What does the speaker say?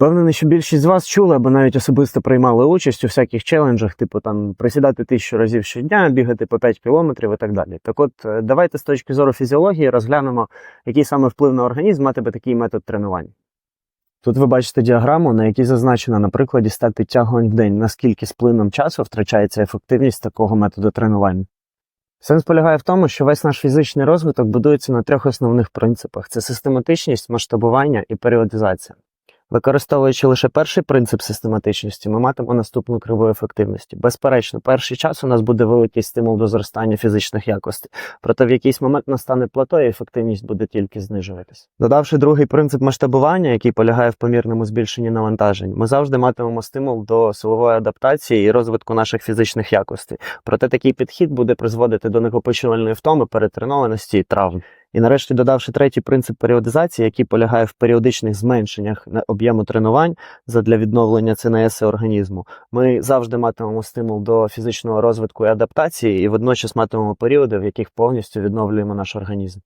Впевнений, що більшість з вас чули або навіть особисто приймали участь у всяких челенджах, типу там присідати тисячу разів щодня, бігати по 5 кілометрів і так далі. Так от, е, давайте з точки зору фізіології розглянемо, який саме вплив на організм матиме такий метод тренувань. Тут ви бачите діаграму, на якій зазначено на прикладі 100 підтягувань в день, наскільки з плином часу втрачається ефективність такого методу тренувань. Сенс полягає в тому, що весь наш фізичний розвиток будується на трьох основних принципах: це систематичність, масштабування і періодизація. Використовуючи лише перший принцип систематичності, ми матимемо наступну криву ефективності. Безперечно, перший час у нас буде великий стимул до зростання фізичних якостей, проте в якийсь момент настане плато, і ефективність буде тільки знижуватись. Додавши другий принцип масштабування, який полягає в помірному збільшенні навантажень, ми завжди матимемо стимул до силової адаптації і розвитку наших фізичних якостей. Проте такий підхід буде призводити до накопичувальної втоми, перетренованості і травм. І нарешті додавши третій принцип періодизації, який полягає в періодичних зменшеннях об'єму тренувань задля відновлення ЦНС організму, ми завжди матимемо стимул до фізичного розвитку і адаптації, і водночас матимемо періоди, в яких повністю відновлюємо наш організм.